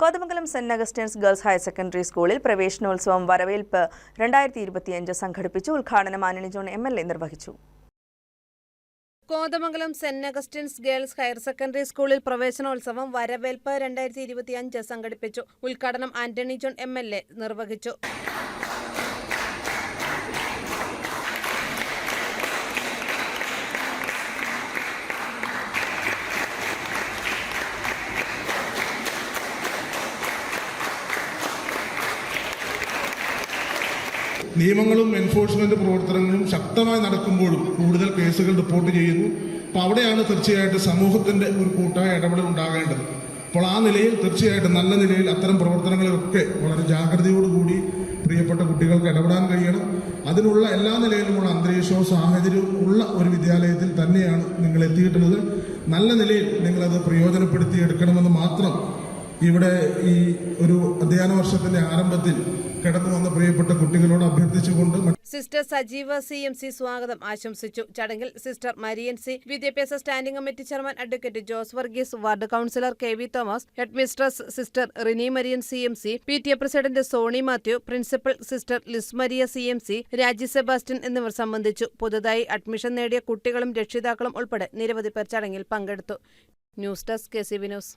Kothamangalam saint Augustine's girls higher secondary സ്കൂളിൽ പ്രവേശനോത്സവം വരവേൽപ്പ് രണ്ടായിരത്തി ഇരുപത്തിയഞ്ച് സംഘടിപ്പിച്ചു. ഉദ്ഘാടനം ആനണി ജോൺ എം എൽ എ നിർവഹിച്ചു. Kothamangalam saint Augustine's girls higher secondary സ്കൂളിൽ പ്രവേശനോത്സവം വരവേൽപ്പ് രണ്ടായിരത്തി ഇരുപത്തിയഞ്ച് സംഘടിപ്പിച്ചു. ഉദ്ഘാടനം Antony John M L A നിർവഹിച്ചു. നിയമങ്ങളും എൻഫോഴ്സ്മെന്റ് പ്രവർത്തനങ്ങളും ശക്തമായി നടക്കുമ്പോഴും കൂടുതൽ കേസുകൾ റിപ്പോർട്ട് ചെയ്യുന്നു. അപ്പോൾ അവിടെയാണ് തീർച്ചയായിട്ടും സമൂഹത്തിന്റെ ഒരു കൂട്ടായ ഇടപെടൽ ഉണ്ടാകേണ്ടത്. അപ്പോൾ ആ നിലയിൽ തീർച്ചയായിട്ടും നല്ല നിലയിൽ അത്തരം പ്രവർത്തനങ്ങളിലൊക്കെ വളരെ ജാഗ്രതയോടുകൂടി പ്രിയപ്പെട്ട കുട്ടികൾക്ക് ഇടപെടാൻ കഴിയണം. അതിനുള്ള എല്ലാ നിലയിലുമുള്ള അന്തരീക്ഷവും സാഹചര്യവും ഉള്ള ഒരു വിദ്യാലയത്തിൽ തന്നെയാണ് നിങ്ങൾ എത്തിയിട്ടുള്ളത്. നല്ല നിലയിൽ നിങ്ങളത് പ്രയോജനപ്പെടുത്തി എടുക്കണമെന്ന് മാത്രം ഇവിടെ ഈ ഒരു അധ്യയന വർഷത്തിന്റെ ആരംഭത്തിൽ കടന്നു വന്ന പ്രിയപ്പെട്ട കുട്ടികളോട് അഭ്യർത്ഥിച്ചുകൊണ്ട് സിസ്റ്റർ സജീവ സി എം സി സ്വാഗതം. ആശംസിച്ചു. ചടങ്ങിൽ സിസ്റ്റർ മരിയൻ സി വിദ്യാഭ്യാസ standing committee chairman advocate Jose Varghese ward councillor K V Thomas headmistress sister Rini Marian C M C P T A president Sony Mathew principal sister Liz Maria C M C Raji Sebastian എന്നിവർ സംബന്ധിച്ചു. പുതുതായി admission നേടിയ കുട്ടികളും രക്ഷിതാക്കളും ഉൾപ്പെടെ നിരവധി പേർ ചടങ്ങിൽ പങ്കെടുത്തു. News desk K C Vinos